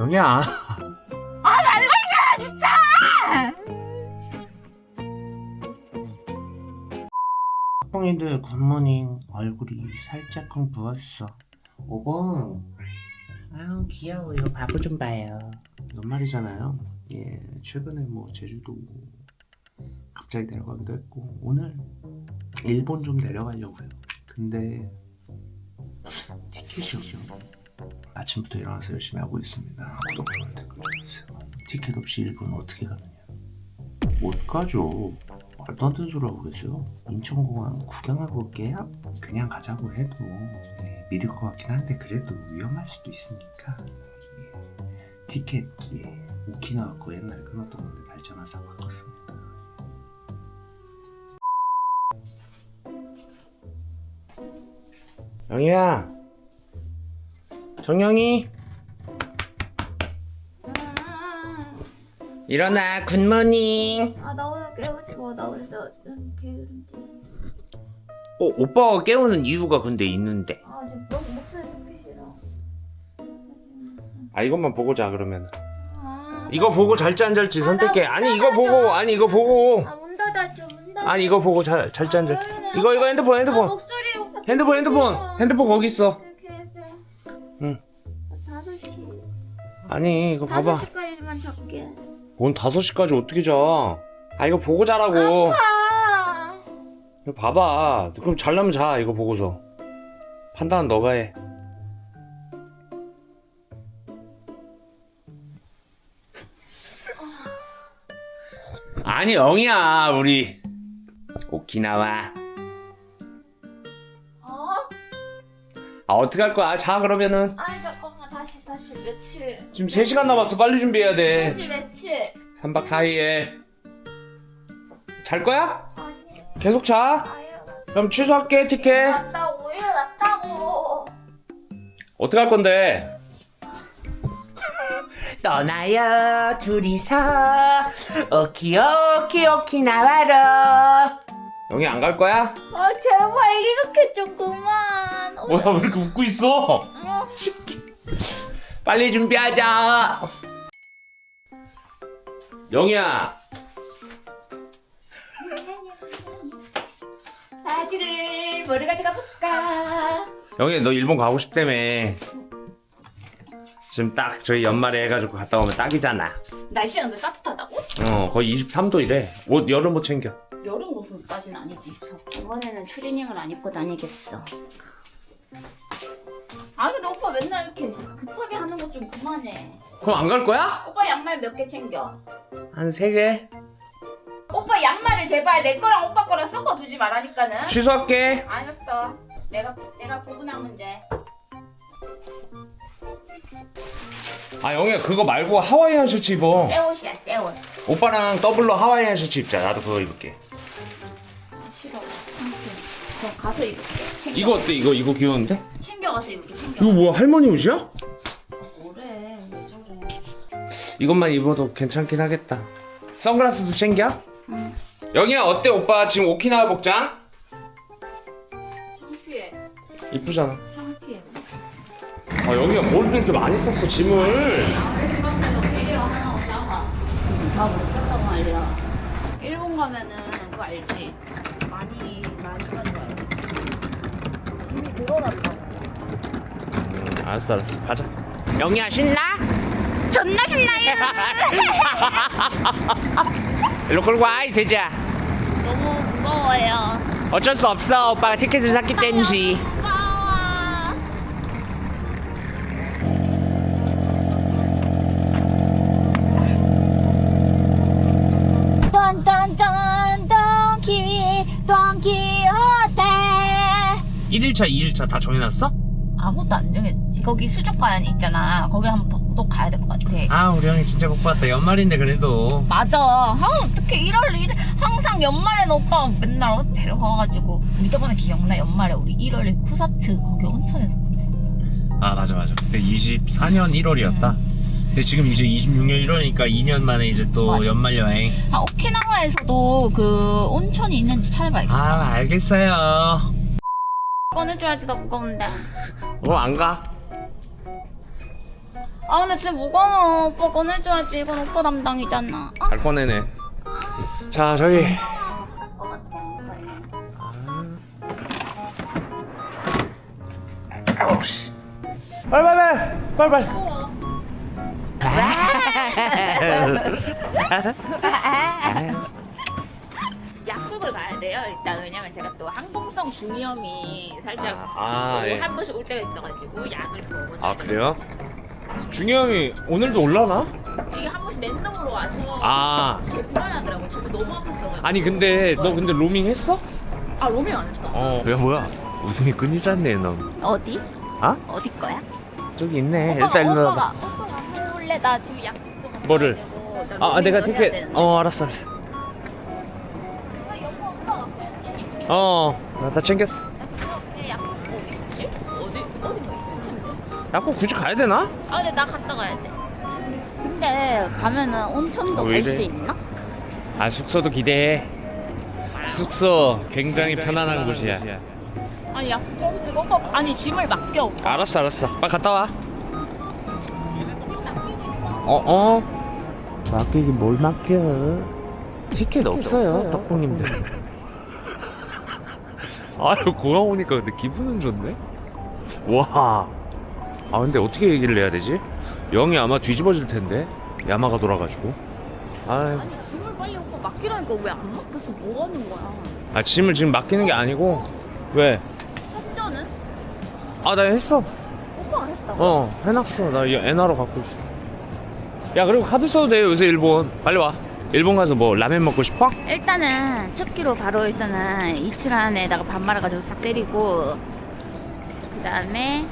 영희야. 아 말고 있어 진짜. 형이들 굿모닝 얼굴이 살짝쿵 부었어. 오봉 아유 귀여워요. 바보 좀 봐요. 연말이잖아요. 예 최근에 뭐 제주도 갑자기 내려가기도 했고 오늘 일본 좀 내려가려고요. 근데 티켓이 없어 아침부터 일어나서 열심히 하고 있습니다. 구독 좋아요 댓글 주세요. 티켓 없이 일본 어떻게 가느냐? 못 가죠. 말도 안 되는 소리 하고 계세요. 인천공항 구경하고 올게요. 그냥 가자고 해도. 예, 믿을 것 같긴 한데 그래도 위험할 수도 있으니까. 예, 티켓 예, 오키나와 거 옛날에 끊었던 건데 날짜만 싹 바꿨습니다. 영희야, 정영이 일어나 굿모닝. 아 나 오늘 깨우지 마나 오늘 나 게으른데. 어, 오빠가 깨우는 이유가 근데 있는데. 아 지금 목- 목소리 듣기 싫어. 아 이것만 보고 자 그러면. 아, 이거 보고 잘지 안 잘지 아, 선택해. 나 아니 이거 문 보고 아니 이거 보고 아문 닫아줘 문 닫아. 아니 이거 보고 잘 잘지 안 잘지. 이거 이거 핸드폰 아, 핸드폰 목소리 핸드폰 핸드폰. 핸드폰 거기 있어. 응. 다섯 시. 아니 이거 봐봐. 시까지만 잡게. 뭔 5시까지 어떻게 자? 아 이거 보고 자라고. 아. 이거 봐봐. 그럼 잘라면 자 이거 보고서. 판단은 너가 해. 아니 영이야 우리 오키나와 아 어떻게 할 거야 자 그러면은 아니 잠깐만 다시 다시 며칠. 지금 3시간 남았어 빨리 준비해야 돼 다시 며칠. 3박 4일에 잘 거야? 아니 계속 자 알았어. 그럼 취소할게 티켓 났다고 일어났다고. 어떻게 할 건데? 떠나요 둘이서 오키오키 오키나와로 영희 안 갈 거야? 아 제발 이렇게 좀 그만. 어, 뭐야 왜 이렇게 웃고 있어? 어. 빨리 준비하자 영희야 바지를 머리 가져가 볼까? 영희 너 일본 가고 싶다며 지금 딱 저희 연말에 해가지고 갔다 오면 딱이잖아 날씨가 근데 따뜻하다고? 어 거의 23도이래 옷 여름 옷 챙겨 까지는 아니지. 이번에는 추리닝을 안 입고 다니겠어. 아 근데 오빠 맨날 이렇게 급하게 하는 거 좀 그만해. 그럼 안 갈 거야? 오빠 양말 몇 개 챙겨? 한 3개 오빠 양말을 제발 내 거랑 오빠 거랑 섞어 두지 말라니까는. 취소할게 알았어. 내가 내가 구분한 문제. 아 영희야 그거 말고 하와이안 셔츠 입어 새 옷이야 새 옷. 오빠랑 더블로 하와이안 셔츠 입자 나도 그거 입을게 가서 입을게. 챙겨. 이거 어때 이거 이거 귀여운데? 챙겨가서 입을게. 챙겨. 이거 뭐야 할머니 옷이야? 뭐래? 왜 저래? 이것만 입어도 괜찮긴 하겠다 선글라스도 챙겨? 응. 영희야 어때 오빠 지금 오키나와 복장? 창피해. 이쁘잖아 창피해. 아 영희야 뭘 이렇게 많이 썼어 짐을 생각해도 하나 샀단 말이야. 일본 가면은 그거 알지? 많이 많이 가져와요. 이미 들어놨다고. 음, 알았어 알았어 가자 영희야 신나? 존나 신나요. 일로 끌고 와이 돼지야 너무 무거워요. 어쩔 수 없어 오빠가 티켓을 샀기 때문이지 1일차 2일차 다 정해놨어? 아무것도 안 정했지. 거기 수족관 있잖아. 거기를 한번 더또 가야 될 것 같아. 아 우리 형이 진짜 못 봤다. 연말인데 그래도. 맞아. 아 어떻게 1월 1일 항상 연말엔 오빠 맨날 어디 데려가가지고. 우리 저번에 기억나? 연말에 우리 1월 쿠사츠 거기 온천에서 보냈었잖아. 아 맞아 맞아. 그때 24년 1월이었다. 근데 지금 이제 26년 1월이니까 2년 만에 이제 또 맞아. 연말 여행. 아 오키나와에서도 그 온천이 있는지 찾아봐야겠다. 아 알겠어요 꺼내줘야지 나 무거운데 어 안 가? 아 근데 진짜 무거워 오빠 꺼내줘야지 이건 오빠 담당이잖아 아, 잘 꺼내네. 자 씨. 빨리 빨리 빨리 빨리. 무거 워 약국을 가야 돼요 일단 왜냐면 제가 또 항공성 중이염이 살짝 아, 또 예. 한 번씩 올 때가 있어가지고 약을 더 먹어줘야 아 그래요? 중형이 오늘도 올라나? 이게 한 번씩 랜덤으로 와서 아 되게 불안하더라고 지금 너무 아팠어가지고 아니 근데 너 근데 로밍 했어? 아 로밍 안 했다 어. 야 뭐야? 웃음이 끊이지 않네 너. 어디? 아? 어디 거야? 저기 있네. 오빠가, 일단 일로 오빠가, 와봐. 오빠가 해볼래? 나 지금 뭐를? 와야 되고, 나 아 아, 내가 로밍도 해야. 되는데. 어 알았어 알았어. 어. 나다 챙겼어. 야, 약국 어디 있지? 어디 어딘가 있을 텐데. 야꼭 굳이 가야 되나? 아 근데 나 갔다 가야 돼. 근데 가면은 온천도 왜 갈 이래? 수 있나? 아 숙소도 기대해. 숙소 굉장히 편안한 곳이야. 아니 약국 오빠 아니 짐을 맡겨. 알았어 알았어. 빨리 갔다 와. 어 어. 맡기기 뭘 맡겨? 티켓 없어요, 떡국님들. 아유 공항 오니까 근데 기분은 좋네. 와. 아 근데 어떻게 얘기를 해야 되지? 영이 아마 뒤집어질 텐데 야마가 돌아가지고. 아유. 아니 짐을 빨리 오빠 맡기라니까 왜 안 맡겼어? 뭐 하는 거야? 아 짐을 지금 맡기는 게 아니고 왜? 협조는? 아나 했어. 오빠가 했다고? 어 해놨어. 나 이거 엔화로 갖고 있어. 야 그리고 카드 써도 돼 요새 일본. 빨리 와. 일본 가서 뭐 라면 먹고 싶어? 일단은 첫 끼로 바로 일단은 이치란에다가 밥 말아가지고 싹 때리고 그 다음에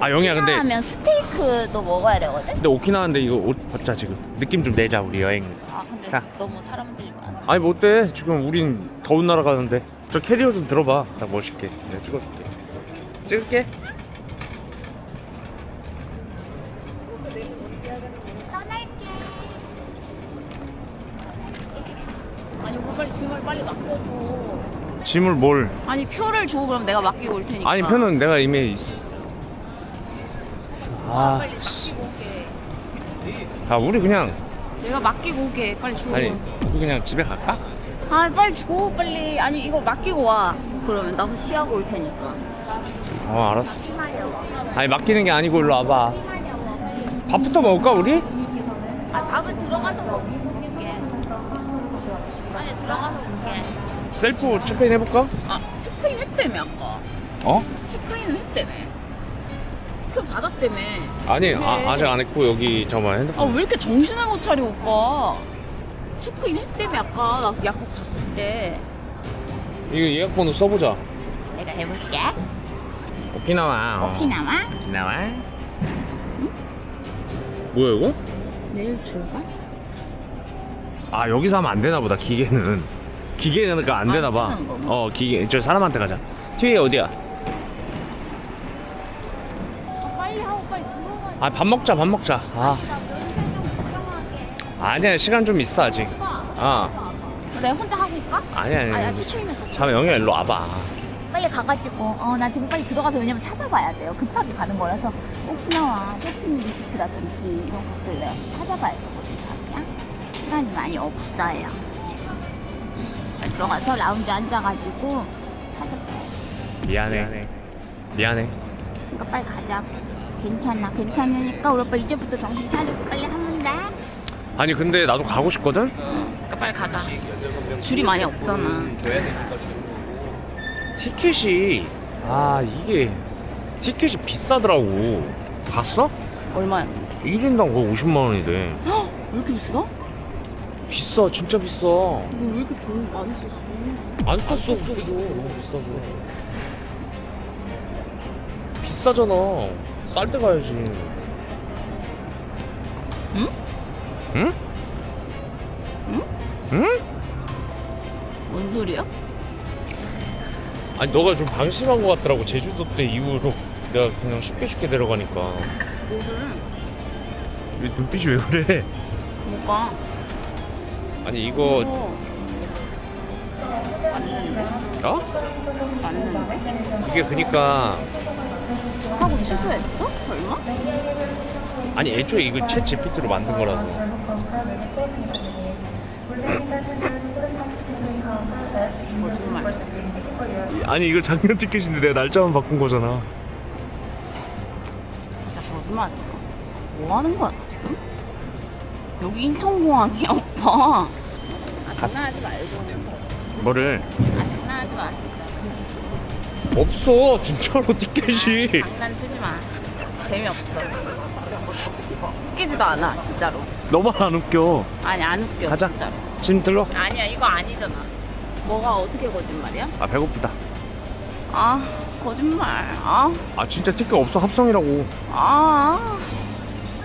아 영희야 근데 하면 스테이크도 먹어야 되거든? 근데 오키나와인데 이거 옷 벗자 지금. 느낌 좀 내자 우리 여행. 아 근데 자. 너무 사람들이 많아 아니 뭐 어때? 지금 우린 더운 나라 가는데. 저 캐리어 좀 들어봐. 나 멋있게. 내가 찍어줄게. 찍을게. 짐을 뭘? 아니 표를 줘 그럼 내가 맡기고 올 테니까 아니 표는 내가 이미 있어. 아, 빨리 맡기고 아 우리 그냥 내가 맡기고 오게 빨리 줘 아니 우리 그냥 집에 갈까? 아 빨리 줘 빨리 아니 이거 맡기고 와 그러면 나 시하고 올 테니까 어 알았어. 아니 맡기는 게 아니고 일로 와봐. 밥부터 먹을까 우리? 아 밥은 들어가서 먹 셀프 체크인 해볼까? 아 체크인 했다며 아까. 어? 체크인을 했다며. 표 받았다며. 아니 네. 아, 아직 안 했고 여기 잠깐만 핸드폰. 아왜 이렇게 정신을 못 차려 오빠? 체크인 했다며 아까. 나 약국 갔을 때. 이거 예약번호 써보자. 내가 해보시게. 오키나와. 어. 오키나와? 오키나와. 뭐야 이거? 내일 출발? 아 여기서 하면 안 되나 보다 기계는 기계는 그안 안 되나 봐. 거? 어 기계 저 사람한테 가자. 뒤에 어디야? 아, 빨리 하고 빨리 들어가 아 밥 먹자 밥 먹자. 아 나 면세 좀 구경하게 아니야 시간 좀 있어 아직. 오빠 아 내가 혼자 하고 올까? 아니야 아니 아니야. 나 체크인을 가 잠깐 영희야 일로 와 봐. 빨리 가가지고 어 나 지금 빨리 들어가서 왜냐면 찾아봐야 돼요 급하게 가는 거라서 오키나와 쇼핑 리스트라든지 이런 것들 내가 찾아봐야 되거든 자기야 시간이 많이 없어요 들어가서 라운지 앉아가지고 돼 미안해. 미안해. 그러니까 빨리 가자 괜찮아 괜찮으니까 우리 오빠 이제부터 정신 차리고 빨리 하면 돼 아니 근데 나도 가고 싶거든. 그러니까 빨리 가자 줄이 많이 없잖아 티켓이 아 이게 티켓이 비싸더라고. 봤어? 얼마야? 1인당 거의 50만 원이 돼. 헉, 왜 이렇게 비싸? 비싸 진짜 비싸. 이렇게 돈 많이 썼어? 안 샀어 그래도 너무 비싸서 비싸잖아 쌀 때 가야지 응? 응? 응? 응? 뭔 소리야? 아니 너가 좀 방심한 것 같더라고 제주도 때 이후로 내가 그냥 쉽게 쉽게 데려가니까 뭐를? 왜 눈빛이 왜 그래 뭐가? 아니 이거 맞는데? 어? 맞는데? 이게 그니까 하고 취소했어? 설마? 아니 애초에 이거 챗 GPT로 만든 거라서 거짓말. 아니 이거 작년 티켓인데 내가 날짜만 바꾼 거잖아 진짜 거짓말. 뭐 하는 거야 지금? 여기 인천공항이야 오빠. 아 장난하지 말고. 뭐를 아 장난하지 마 진짜. 없어 진짜로 티켓이 장난치지 마. 재미없어. 웃기지도 않아 진짜로. 너만 안 웃겨 아니 안 웃겨 가자. 진짜로. 지금 들러 아니야 이거 아니잖아. 뭐가 어떻게 거짓말이야? 아 배고프다 아 거짓말. 아아 진짜 티켓 없어 합성이라고 아.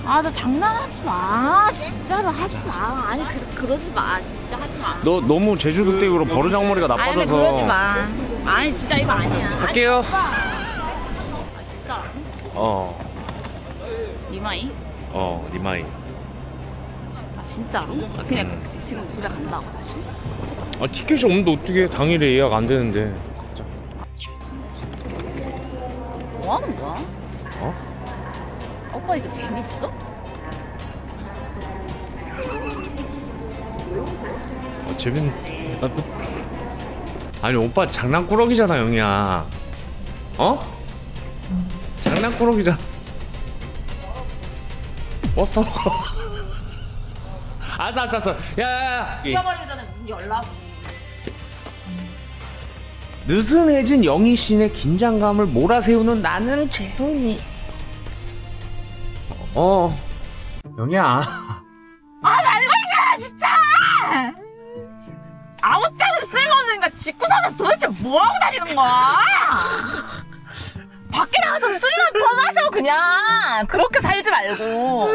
아, 저 장난하지 마. 진짜로 하지 마. 아니, 그, 그러지 마. 진짜 하지 마. 너 너무 제주도 댁으로 버르장머리가 아니, 근데 나빠져서 그러지 마. 아니, 진짜 이거 아니야. 아니, 할게요. 아, 진짜. 어 이마이? 어, 리마이. 아, 진짜로? 아, 그냥 음. 지금 집에 간다고 다시? 아, 티켓이 없는데 어떻게 당일에 예약 안 되는데. 뭐 하는 거야? 어? 오빠 이거 재밌어? 어, 재밌는. 아니, 오빠 장난꾸러기잖아, 영희야. 어? 장난꾸러기잖아. 버스 타고 가. 알았어, 알았어, 알았어. 야, 야, 야. 잊어버리기 전에 문 열라고. 느슨해진 영희 씨의 긴장감을 몰아세우는 나는 재훈이. 어. 영희야. 아, 말걸자 진짜! 아무짝에도 쓸모없는 거 집구석에서 도대체 뭐하고 다니는 거야? 밖에 나가서 술이나 퍼마셔 그냥 그렇게 살지 말고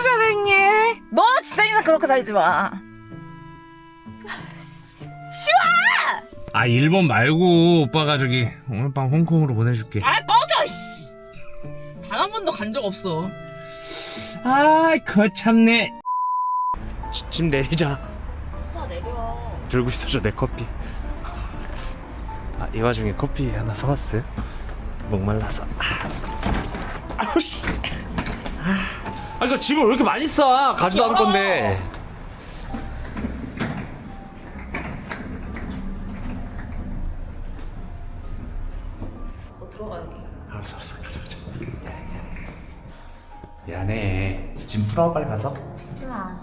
사랑해 너 진짜 인생 그렇게 살지 마 쉬워 아, 일본 말고 오빠가 저기 오늘 밤 홍콩으로 보내줄게. 아 꺼져 씨. 단 한 번도 간 적 없어 아, 거참네. 집 내리자. 오빠 내려 들고 있어줘 내 커피. 아, 이 와중에 커피 하나 사왔어요. 목말라서. 아. 아우 씨. 아, 이거 집을 왜 이렇게 많이 싸? 가지도 않을 건데. 풀어 빨리 가서. 찍지마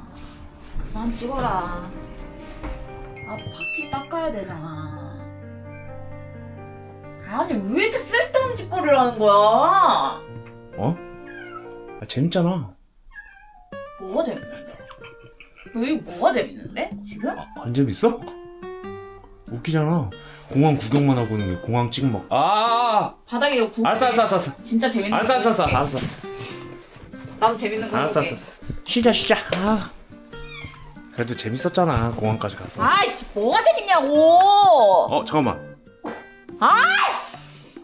그만 찍어라 나도 바퀴 닦아야 되잖아 아니 왜 이렇게 쓸데없는 짓거리를 하는 거야 어? 아, 재밌잖아. 뭐가 재밌는데? 너 이거 뭐가 재밌는데? 지금? 아, 안 재밌어? 웃기잖아. 공항 구경만 하고 있는 게 공항 찍먹. 아, 바닥에 이거 구 알았어, 알았어, 알았어, 알았어. 진짜 재밌는 알았어, 거 알았어, 알았어. 알았어. 나도 재밌는 거 알았어. 알았어, 알았어. 쉬자, 쉬자. 아. 그래도 재밌었잖아, 공항까지 가서. 아이씨 뭐가 재밌냐고 어, 잠깐만. 아이씨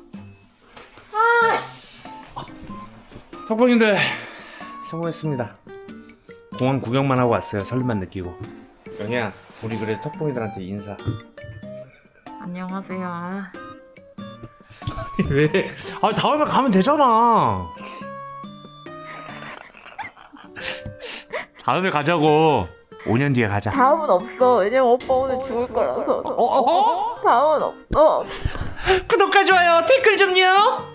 아이씨 턱봉인들 성공했습니다. 공항 구경만 하고 왔어요. 설렘만 느끼고. 영희야, 우리 그래 턱봉이들한테 인사. 안녕하세요 왜? 아, 다음에 가면 되잖아. 다음에 가자고. 5년 뒤에 가자. 다음은 없어 왜냐면 오빠 오늘 죽을 거라서 어, 어, 어? 다음은 없어 구독과 좋아요, 댓글 좀요.